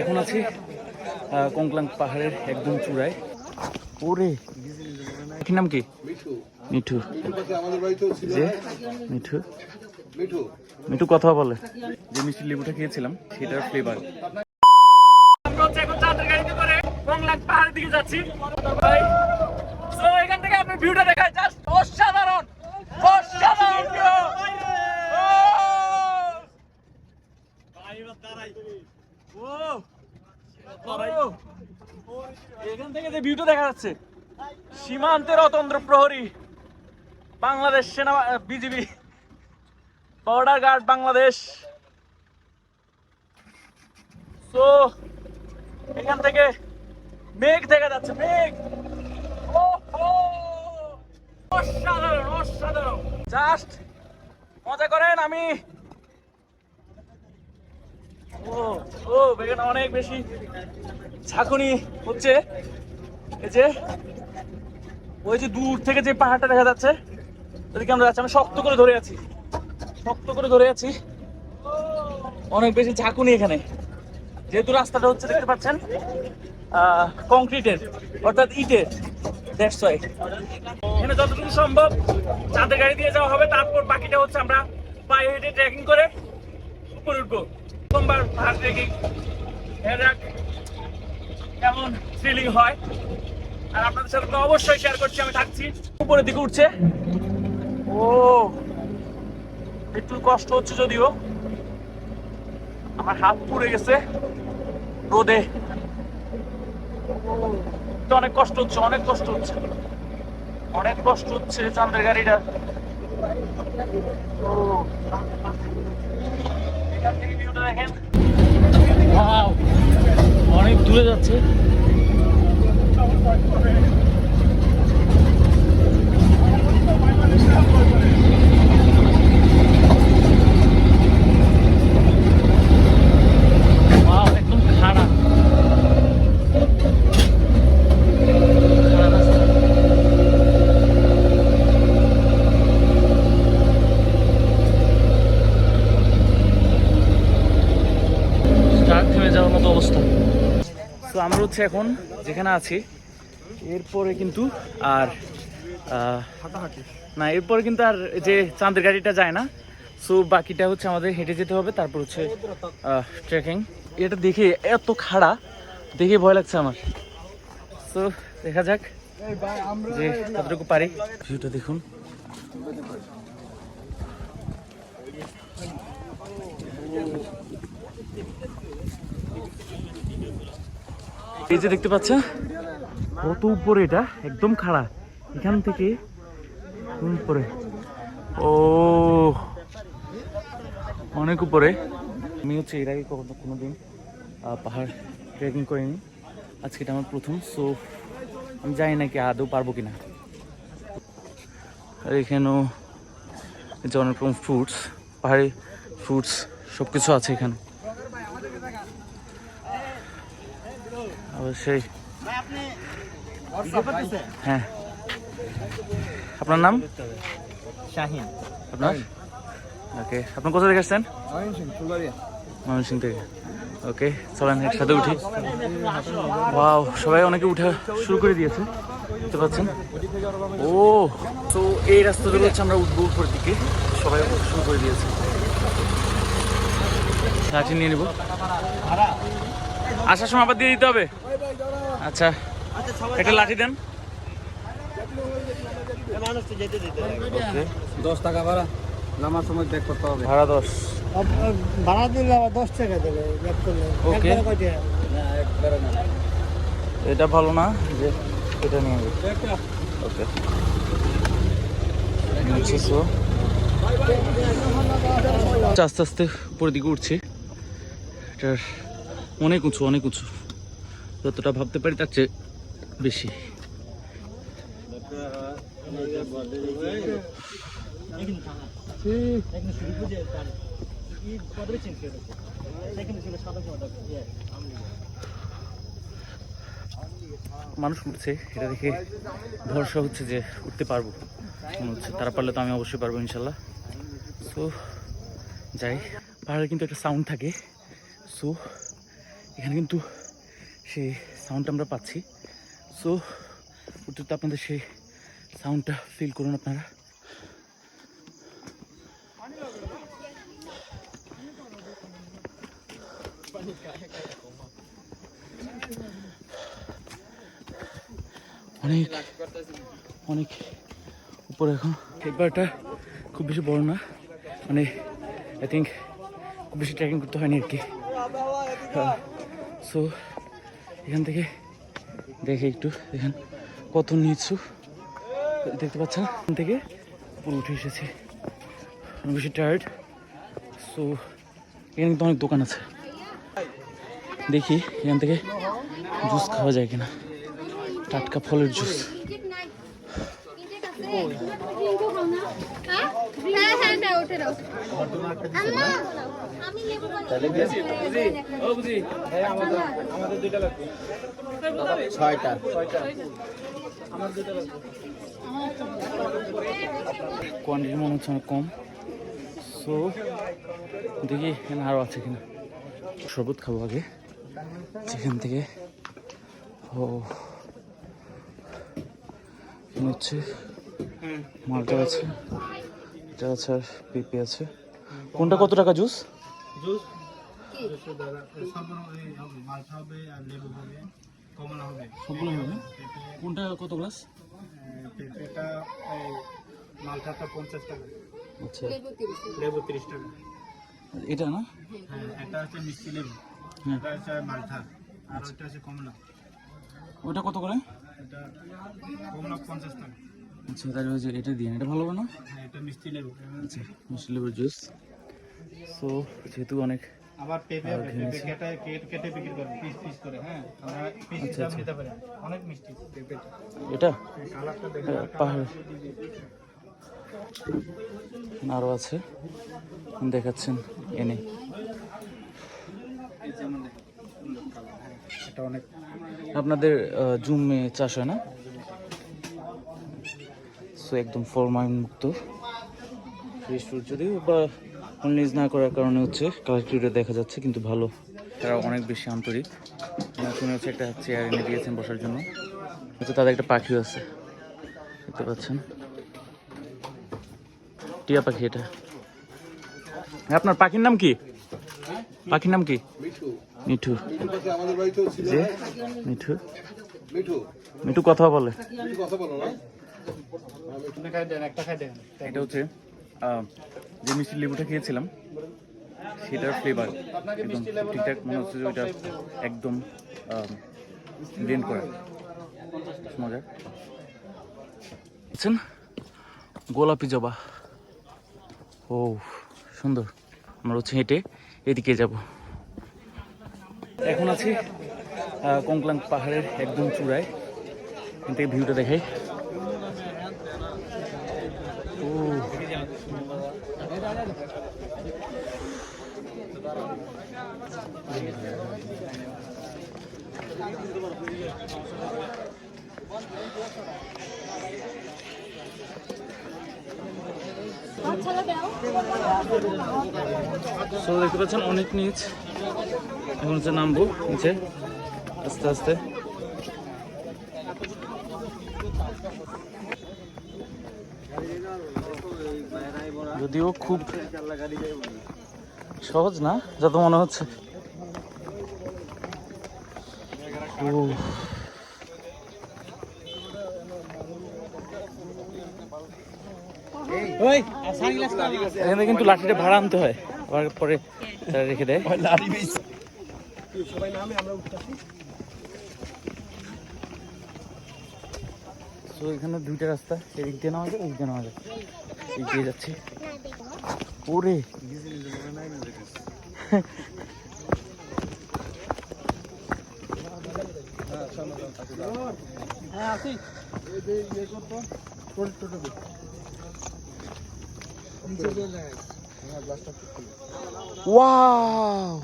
এখন আছি কংক্লাং পাহাড়ের একদম চূড়ায়। ওরে। কি নাম কি? মিঠু। আমাদের বাড়িতেও ছিল। যে? মিঠু। মিঠু। মিঠু কথা বলে। যে মিষ্টি লেবুটা খেয়েছিলাম সেটার ফ্লেভার পাহাড়ের দিকে যাচ্ছি। এখান থেকে আপনি ভিউটা দেখায় জাস্ট অসাধারণ। অসাধারণ! এখান থেকে যে ভিউটা দেখা যাচ্ছে সীমান্তের অতন্ত্র প্রহরী, বাংলাদেশ সেনা বিজিবি বর্ডার গার্ড বাংলাদেশ। তো এখান থেকে মেঘ দেখা যাচ্ছে, মেঘ! অসাধারণ অসাধারণ। জাস্ট মজা করেন, আমি ও ও, এখানে অনেক বেশি ঝাঁকুনি হচ্ছে। এই যে, ওই যে দূর থেকে যে পাহাড়টা দেখা যাচ্ছে, ওদিকে আমরা যাচ্ছি আমি শক্ত করে ধরে আছি। শক্ত করে ধরে আছি। অনেক বেশি ঝাঁকুনি এখানে। যেহেতু রাস্তাটা হচ্ছে, দেখতে পাচ্ছেন কংক্রিটের, অর্থাৎ ইটের। দ্যাটস ওয়াই এখানে যতটুকু সম্ভব চাঁদের গাড়ি দিয়ে যাওয়া হবে। তারপর বাকিটা হচ্ছে আমরা পায়ে হেঁটে ট্রেকিং করে উপরে উঠবো। সোমবার পাহাড় ট্রেকিং কেমন ফিলিং হয়। আর আপনাদের সাথে অবশ্যই শেয়ার করছি, আমি থাকছি। উপরের দিকে উঠছে। ও, একটু কষ্ট হচ্ছে যদিও। আমার হাত পুড়ে গেছে রোদে। তো অনেক কষ্ট হচ্ছে, অনেক কষ্ট হচ্ছে। অনেক কষ্ট হচ্ছে চান্দের গাড়িটা। ও। অনেক দূরে যাচ্ছে Wow, একদম খাড়া খাড়া রাস্তা। থেমে যাওয়ার মতো অবস্থা। তো আমরা হচ্ছে এখন যেখানে আছি এরপরে কিন্তু আর না এরপরে কিন্তু আর যে চাঁদের গাড়িটা যায় না সো বাকিটা হচ্ছে আমাদের হেঁটে যেতে হবে তারপর হচ্ছে ট্রেকিং এটা দেখে এত খাড়া দেখে ভয় লাগছে আমার। সো দেখা যাক যে কতটুকু পারি। ভিউটা দেখুন। এই যে দেখতে পাচ্ছ কত উপরে এটা? একদম খাড়া। এখান থেকে উপরে। ও অনেক উপরে। আমি হচ্ছে এর আগে কখনো কোনোদিন আহ, পাহাড় ট্রেকিং করিনি। আজকে এটা আমার প্রথম সো আমি জানি না কি আদৌ পারব কিনা। আর এখানেও যে অনেক রকম ফ্রুটস পাহাড়ি ফ্রুটস সব কিছু আছে এখানে। অবশ্যই হ্যাঁ। আপনার নাম? শাহিন। আপনার? ওকে আপনি কোথা থেকে আসছেন? ময়মনসিং থেকে। ওকে চলেন একসাথে উঠি। ওয়াও সবাই অনেকে উঠা শুরু করে দিয়েছে। দেখতে পাচ্ছেন? ও তো এই রাস্তা ধরে হচ্ছে আমরা উঠবো উপরের দিকে। সবাই শুরু করে দিয়েছে। লাঠি নিয়ে নেব। আসার সময় আবার দিয়ে দিতে হবে। আচ্ছা। একটা লাঠি দেন। ওকে। দশ টাকা ভাড়া। নামার সময় ব্যাক করতে হবে। ভাড়া দশ। ভাড়া দিলে আবার দশ টাকা দেবে ব্যাক করলে না এটা ভালো না যে এটা নিয়ে যাবে। ওকে। আস্তে আস্তে উপরের দিকে উঠছি। এটার অনেক উঁচু অনেক উঁচু। যতটা ভাবতে পারি তার চেয়ে বেশি। মানুষ উঠছে এটা দেখে ভরসা হচ্ছে যে উঠতে পারব। মনে হচ্ছে তারা পারলে তো আমি অবশ্যই পারব ইনশাল্লাহ। সো যাই। পাহাড়ে কিন্তু একটা সাউন্ড থাকে। সো এখানে কিন্তু সেই সাউন্ডটা আমরা পাচ্ছি। সো উত্তরটা আপনাদের সেই সাউন্ডটা ফিল করুন আপনারা। অনেক অনেক উপরে এখন। এবারটা খুব বেশি বড় না। মানে আই থিঙ্ক খুব বেশি ট্রেকিং করতে হয়নি আর কি। সো এখান থেকে দেখে একটু, দেখেন কত নিচু। দেখতে পাচ্ছেন এখান থেকে পুরো উঠে এসেছি। বেশি টায়ার্ড সো এখানে কিন্তু অনেক দোকান আছে। দেখি এখান থেকে জুস খাওয়া যায় কিনা। টাটকা ফলের জুস হ্যাঁ হ্যাঁ হ্যাঁ ওঠে দাও আম্মা আমি লেবু কোয়ান্টিটি মনে হচ্ছে অনেক কম। সো দেখি এখানে আরও আছে কিনা। শরবত খাব আগে। যেখান থেকে ও হচ্ছে মালটা আছে। এটা আছে আর পেঁপে আছে। কোনটা কত টাকা জুস? মালটা হবে আর লেবু হবে। কমলা হবে। সবগুলো হবে? কোনটা কত গ্লাস? এটা এই মালটাটা পঞ্চাশ টাকা। আচ্ছা। লেবু তিরিশ টাকা। এটা না? হ্যাঁ এটা হচ্ছে মিষ্টি লেবু। হ্যাঁ। এটা হচ্ছে মালটা। আর ওইটা হচ্ছে কমলা। ওটা কত করে? এটা কমলা পঞ্চাশ টাকা। আচ্ছা তাহলে ওই যে এটা দিয়ে এটা ভালো হবে না? হ্যাঁ এটা মিষ্টি লেবু। আচ্ছা মিষ্টি লেবুর জুস। সো যেহেতু অনেক আবার পেঁপে পেঁপে কেটে কেটে বিক্রি করে পিস পিস করে হ্যাঁ? আমরা পিস আচ্ছা, দাম আচ্ছা। পারি অনেক মিষ্টি পেঁপেটা এটা? কালারটা দেখে এটা পাহাড়। আরও আছে। দেখাচ্ছেন এনে এটা অনেক আপনাদের জুমে চাষ হয় না? সো একদম ফরমাইন মুক্ত ফ্রেশ ফ্রুট যদিও বা অনলিজ না করার কারণে হচ্ছে কালেক্টিভটা দেখা যাচ্ছে কিন্তু ভালো। তারা অনেক বেশি আন্তরিক। শুনে হচ্ছে একটা চেয়ার এনে দিয়েছেন বসার জন্য। হচ্ছে তাদের একটা পাখিও আছে। দেখতে পাচ্ছেন। টিয়া পাখি এটা। আপনার পাখির নাম কি? পাখির নাম কি? মিঠু। মিঠু। মিঠু। কথা বলে। কথা বলো না? এটা হচ্ছে যে মিষ্টি লেবুটা খেয়েছিলাম সেটার ফ্লেভার একদম ঠিকঠাক মনে হচ্ছে যে ওইটা একদম ব্লেন্ড করা। মজা বুঝছেন গোলাপি জবা। ও সুন্দর। আমরা হচ্ছে হেঁটে এদিকে যাব। এখন আছি কংক্লাং পাহাড়ের একদম চূড়ায়। এখান থেকে ভিউটা দেখাই। দেখতে পাচ্ছেন অনেক নিচ। এখন হচ্ছে নামবো নিচে। আস্তে আস্তে। যদিও খুব সহজ না যত মনে হচ্ছে। এখানে কিন্তু লাঠিটা ভাড়া আনতে হয় আবার পরে তারা রেখে দেয়। তো এখানে দুইটা রাস্তা এদিক দিয়ে নেওয়া যায় ওদিক দিয়ে নেওয়া যায়। দিয়ে যাচ্ছি। ওরে। ওয়াও।